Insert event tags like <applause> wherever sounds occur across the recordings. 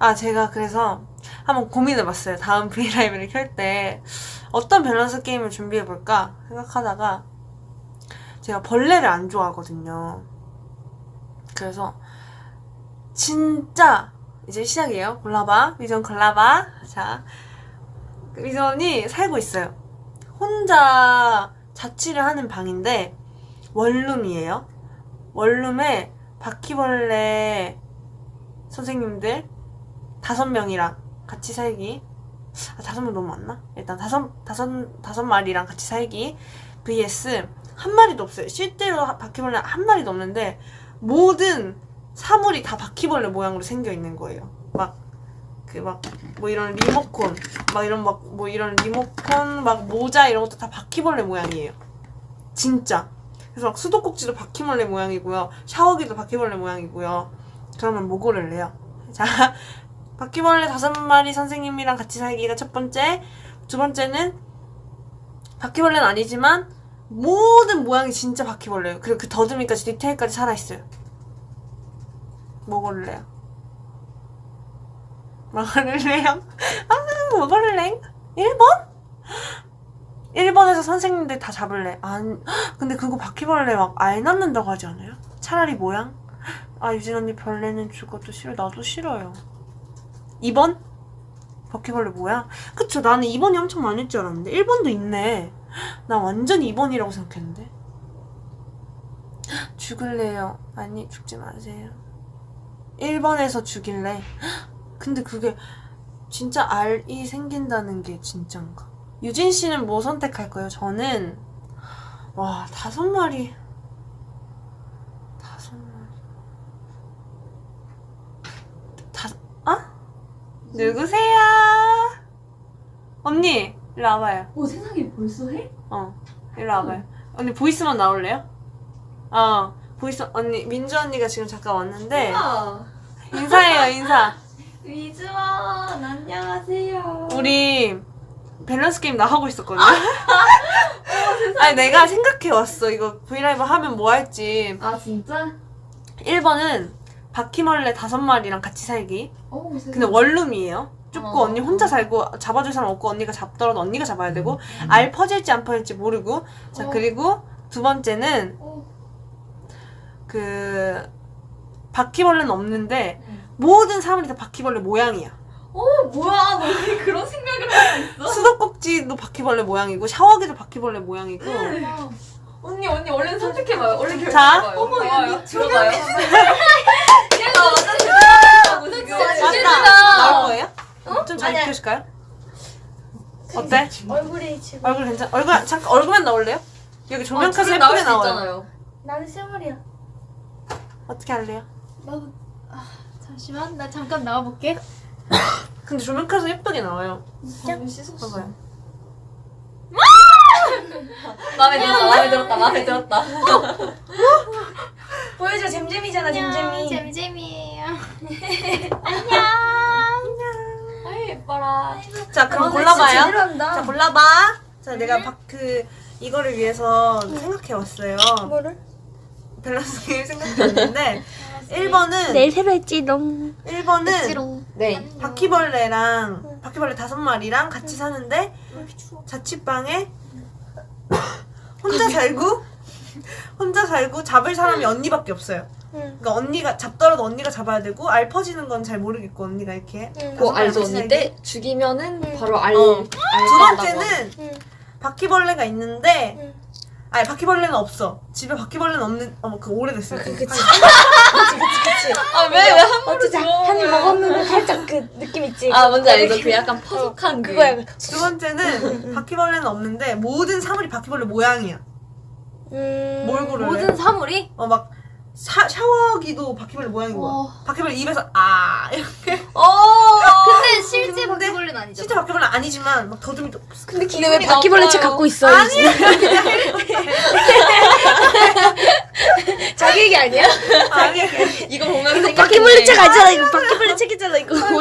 아, 제가 그래서 한번 고민해봤어요. 다음 브이라이브를 켤 때 어떤 밸런스 게임을 준비해볼까 생각하다가 제가 벌레를 안 좋아하거든요. 그래서 진짜 이제 시작이에요. 골라봐. 위전 골라봐. 자, 위전이 살고 있어요. 혼자 자취를 하는 방인데 원룸이에요. 원룸에 바퀴벌레 선생님들 다섯 명이랑 같이 살기. 아, 다섯 명 너무 많나? 일단 다섯, 다섯, 다섯 마리랑 같이 살기. vs 한 마리도 없어요. 실제로 하- 바퀴벌레 한 마리도 없는데 모든 사물이 다 바퀴벌레 모양으로 생겨 있는 거예요. 막, 그 막, 뭐 이런 리모컨, 막 이런 막, 뭐 이런 리모컨, 막 모자 이런 것도 다 바퀴벌레 모양이에요. 진짜. 그래서 막 수도꼭지도 바퀴벌레 모양이고요. 샤워기도 바퀴벌레 모양이고요. 그러면 뭐 고를래요? <laughs> 자, 바퀴벌레 다섯 마리 선생님이랑 같이 살기가 첫 번째. 두 번째는 바퀴벌레는 아니지만 모든 모양이 진짜 바퀴벌레예요. 그리고 그 더듬이까지 디테일까지 살아있어요. 뭐 고를래요? 뭐 고를래요? 아, 뭐 고를래? 1번? 1번에서 선생님들 다 잡을래. 안, 근데 그거 바퀴벌레 막 알 낳는다고 하지 않아요? 차라리 모양? 아, 유진 언니 벌레는 죽어도 싫어. 나도 싫어요. 2번? 바퀴벌레 모양? 그쵸, 나는 2번이 엄청 많을 줄 알았는데. 1번도 있네. 나 완전 2번이라고 생각했는데. 죽을래요. 아니, 죽지 마세요. 1번에서 죽일래. 근데 그게 진짜 알이 생긴다는 게 진짠가? 유진 씨는 뭐 선택할 거예요? 저는 와 다섯 마리 다섯 마리 다섯 어? 누구세요? 언니 일로 와봐요. 오 세상에 벌써 해? 어 일로 와봐요. 언니 보이스만 나올래요? 어 보이스 언니 민주 언니가 지금 잠깐 왔는데 우와 인사해요 인사. 위즈원 안녕하세요 우리 밸런스 게임 나 하고 있었거든요. <laughs> 아니 내가 생각해 왔어. 이거 브이라이브 하면 뭐 할지. 아 진짜? 1번은 바퀴벌레 다섯 마리랑 같이 살기. 오 세상에 근데 원룸이에요. 좁고 어. 언니 혼자 살고 잡아줄 사람 없고 언니가 잡더라도 언니가 잡아야 되고 알 퍼질지 안 퍼질지 모르고. 자 어. 그리고 두 번째는 오, 그 바퀴벌레는 없는데 응. 모든 사물이 다 바퀴벌레 모양이야. 오 뭐야 너 왜 그런 생각을 하고 있어? 수도꼭지도 바퀴벌레 모양이고 샤워기도 바퀴벌레 모양이고. 와. 언니 언니 얼른 선택해봐요 얼른 자. 결정해봐요 어머. 언니 들어가요 얘가 완전 대단하고 지금 맞다. 나올 거예요? 좀잘 아니야. 비켜줄까요? 어때? 얼굴이 지금 얼굴 괜찮? 얼굴 잠깐 얼굴만 나올래요? 여기 조명까지 지금 예쁘게 나올 수 나와요. 있잖아요 나는 스물이야. 어떻게 할래요? 나도 아, 잠시만 나 잠깐 나와볼게. 근데 조명까지 예쁘게 나와요. 씻었어 봐봐요. 마음에 들었다 마음에 들었다 마음에 들었다 <laughs> 보여줘 잼잼이잖아 잼잼이. 잼잼이에요. 아이 예뻐라 자 그럼 아, 골라봐요. 자 골라봐. 자 내가 박, 그 이거를 위해서 생각해 왔어요. 뭐를? 밸런스 게임 생각해 왔는데 1번은 내일 새로 했지롱. 1번은 했지롱. 네 바퀴벌레랑 바퀴벌레 다섯 마리랑 같이 사는데? 자취방에 혼자 살고 혼자 살고 잡을 사람이 언니밖에 없어요. 응. 그러니까 언니가 잡더라도 언니가 잡아야 되고 알 퍼지는 건 잘 모르겠고 언니가 이렇게 응. 알죠 같이 언니? 때 죽이면은 응. 바로 알, 어. 알두 쏜다고. 번째는 응. 바퀴벌레가 있는데 응. 아니 바퀴벌레는 없어 집에 바퀴벌레는 없는 어머 그 오래됐어요 그치. 그치 아왜왜한 어쩌자 한입 먹었는데 살짝 그 느낌 있지. 아 뭔지 알죠 그 약간 퍼석한 그 그거야. 두 번째는 바퀴벌레는 없는데 모든 사물이 바퀴벌레 모양이야 음. 뭘 고를래? 모든 사물이 어막 샤워기도 바퀴벌레 모양인 거야 와. 바퀴벌레 입에서 아 이렇게 어 근데 실제 근데 바퀴벌레는 아니죠. 진짜 바퀴벌레 아니지만 막 더듬이도 없어 근데 기분이 왜 바퀴벌레 책. 갖고 있어? 아니. 자 <laughs> 자기 얘기 아니야? 아니 이거 보면 바퀴벌레 책 알잖아 이거 바퀴벌레 책 있잖아 이거 아이,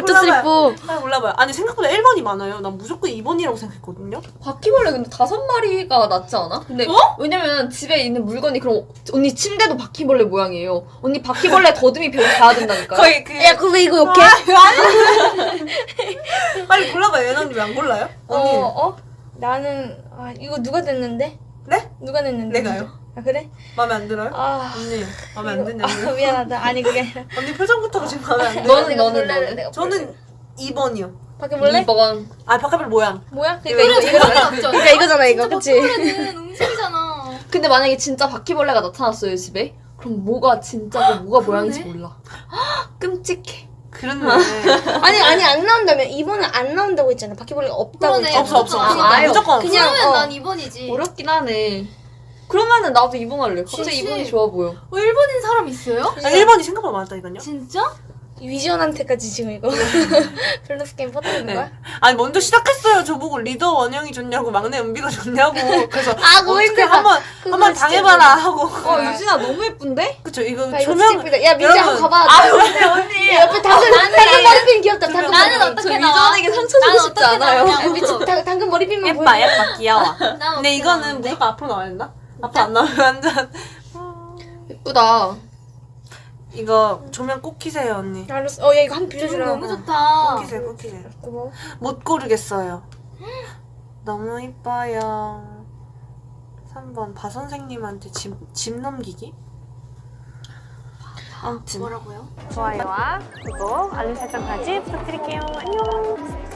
오토 몰라봐요. 슬리퍼 아 몰라봐요 아니 생각보다 1번이 많아요 난 무조건 2번이라고 생각했거든요 바퀴벌레 근데 다섯 마리가 낫지 않아? 근데 어? 왜냐면 집에 있는 물건이 그럼 언니 침대도 바퀴벌레 모양이에요. 언니 바퀴벌레 더듬이 배우 가야 된다니까. 거의 그야왜 이거 욕해? 빨리 골라봐요 예나님 왜 안 골라요? 언니 어, 어? 나는 아 이거 누가 냈는데? 네? 누가 냈는데? 내가요 아 그래? 마음에 안 들어요? 아 언니 마음에 안 드냐고요? 아, 미안하다 아니 그게 아니라 언니 표정부터가 지금 마음에 안 들어요 너는 너는 너는. 내가. 저는 2번이요 바퀴벌레? 2번. 아 바깥별 모양 뭐야? 이거, 그러니까 이거 이거, 이거 없죠. 그러니까 이거잖아 이거 그치? 바퀴벌레는 음식이잖아. 근데 만약에 진짜 바퀴벌레가 나타났어요 집에? 그럼 뭐가 진짜고 뭐가 모양인지 몰라. 끔찍해. 그렇네 아니 아니 안 나온다면 이번은 안 나온다고 했잖아 바퀴벌레가 없다고 그러네. 했잖아 없어 없어 없어 아예 무조건 없어 그냥- 그러면 어. 난 2번이지. 어렵긴 하네. 그러면은 나도 2번 할래. 갑자기 진실. 2번이 좋아 보여. 어, 1번인 사람 있어요? 아, 1번이 생각보다 많다니까요 진짜? 위지원한테까지 지금 이거 <laughs> 밸런스 게임 퍼뜨리는 네. 거야? 아니 먼저 시작했어요 저보고 리더 원영이 좋냐고 막내 은비가 좋냐고 그래서 <laughs> 아 그거 어떻게 힘들다 한번 그거 한번 진짜 당해봐라 하고 어 유진아 너무 예쁜데? 그쵸 이거 나 이거 조명 예쁘다. 야 민지 한번 여러분. 가봐. 아 근데 언니. 옆에 당근 당근 머리핀 귀엽다. 당근 나는 머리핀. 어떻게 저 나와? 유전에게 상처 나는 주고 싶지 어떻게 않아요. 나오냐고. 미친 당- 당근 머리핀만 보여. 예뻐 예뻐 귀여워 <laughs> 난 근데 어떻게 이거는? 무조건 앞으로 나와야 된다? 앞으로 안 나오면 완전 예쁘다. 이거 조명 꼭 키세요 언니 알았어. 어 야 이거 한번 이거 빌려주라. 너무 꼭 좋다. 키세요 꼭 키세요 고마워. 못 고르겠어요 너무 이뻐요 3번 바 선생님한테 집, 집 넘기기? 아무튼 뭐라고요? 좋아요와 구독 알림 설정까지 부탁드릴게요 안녕